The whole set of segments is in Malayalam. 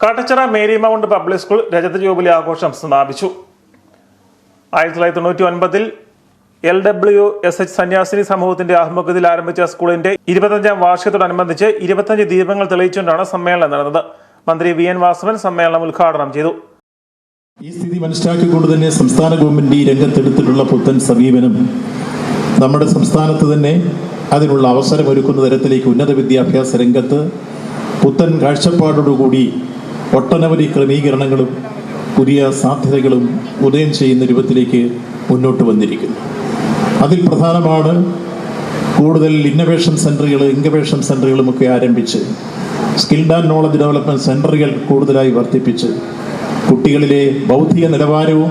Kattachira Mary Mount public school രജത ജൂബിലി ആഘോഷം സമാപിച്ചു. ആയിരത്തി തൊള്ളായിരത്തി തൊണ്ണൂറ്റി ഒൻപതിൽ എൽ ഡബ്ല്യു എസ് എച്ച് സന്യാസിനി സമൂഹത്തിന്റെ ആഭിമുഖ്യത്തിൽ ആരംഭിച്ച സ്കൂളിന്റെ ഇരുപത്തഞ്ചാം വാർഷികത്തോടനുബന്ധിച്ച് ഇരുപത്തഞ്ച് ദീപങ്ങൾ തെളിയിച്ചുകൊണ്ടാണ് സമ്മേളനം നടന്നത്. മന്ത്രി വി എൻ വാസവൻ സമ്മേളനം ഉദ്ഘാടനം ചെയ്തു. ഈ സ്ഥിതി മനസ്സിലാക്കിക്കൊണ്ട് തന്നെ സംസ്ഥാന ഗവൺമെന്റ് ഈ രംഗത്തെടുത്തിട്ടുള്ള പുത്തൻ സമീപനം നമ്മുടെ സംസ്ഥാനത്ത് തന്നെ അതിനുള്ള അവസരം ഒരുക്കുന്ന തരത്തിലേക്ക് ഉന്നത വിദ്യാഭ്യാസ രംഗത്ത് പുത്തൻ കാഴ്ചപ്പാടോടുകൂടി ഒട്ടനവധി ക്രമീകരണങ്ങളും പുതിയ സാധ്യതകളും ഉദയം ചെയ്യുന്ന രൂപത്തിലേക്ക് മുന്നോട്ട് വന്നിരിക്കുന്നു. അതിൽ പ്രധാനമാണ് കൂടുതൽ ഇന്നവേഷൻ സെന്ററുകൾ ഇൻകവേഷൻ സെന്ററുകളുമൊക്കെ ആരംഭിച്ച് സ്കിൽഡ് ആൻഡ് നോളജ് ഡെവലപ്മെന്റ് സെന്ററുകൾ കൂടുതലായി വർദ്ധിപ്പിച്ച് കുട്ടികളിലെ ബൗദ്ധിക നിലവാരവും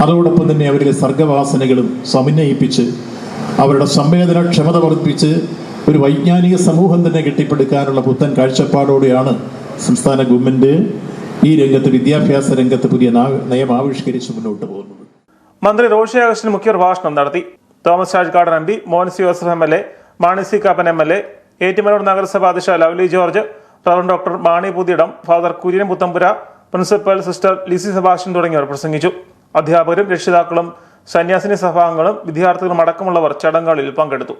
അതോടൊപ്പം തന്നെ അവരിലെ സർഗവാസനകളും സമന്വയിപ്പിച്ച് അവരുടെ സംവേദനക്ഷമത വർദ്ധിപ്പിച്ച് ഒരു വൈജ്ഞാനിക സമൂഹം തന്നെ കെട്ടിപ്പടുക്കാനുള്ള പുത്തൻ കാഴ്ചപ്പാടോടെയാണ് സംസ്ഥാന ഗവൺമെന്റ് ഈ രംഗത്ത് വിദ്യാഭ്യാസ രംഗത്ത് പുതിയ നയം ആവിഷ്കരിച്ച് മുന്നോട്ട് പോകുന്നത് മന്ത്രി റോഷി അഗസ്റ്റിൻ മുഖ്യ പ്രഭാഷണം നടത്തി. Thomas രാജ്ഗാർഡൻ M P Monce Joseph M L A Mani C Kappen M L A Ettumanoor നഗരസഭ അധ്യക്ഷ Lovely George reverend doctor Mani Puthiyidam father Kurian Puthenpura principal sister Lissy Sebastian തുടങ്ങിയവർ പ്രസംഗിച്ചു. അധ്യാപകരും രക്ഷിതാക്കളും സന്യാസിനി സഭാംഗങ്ങളും വിദ്യാർത്ഥികളും അടക്കമുള്ളവർ ചടങ്ങുകളിൽ പങ്കെടുത്തു.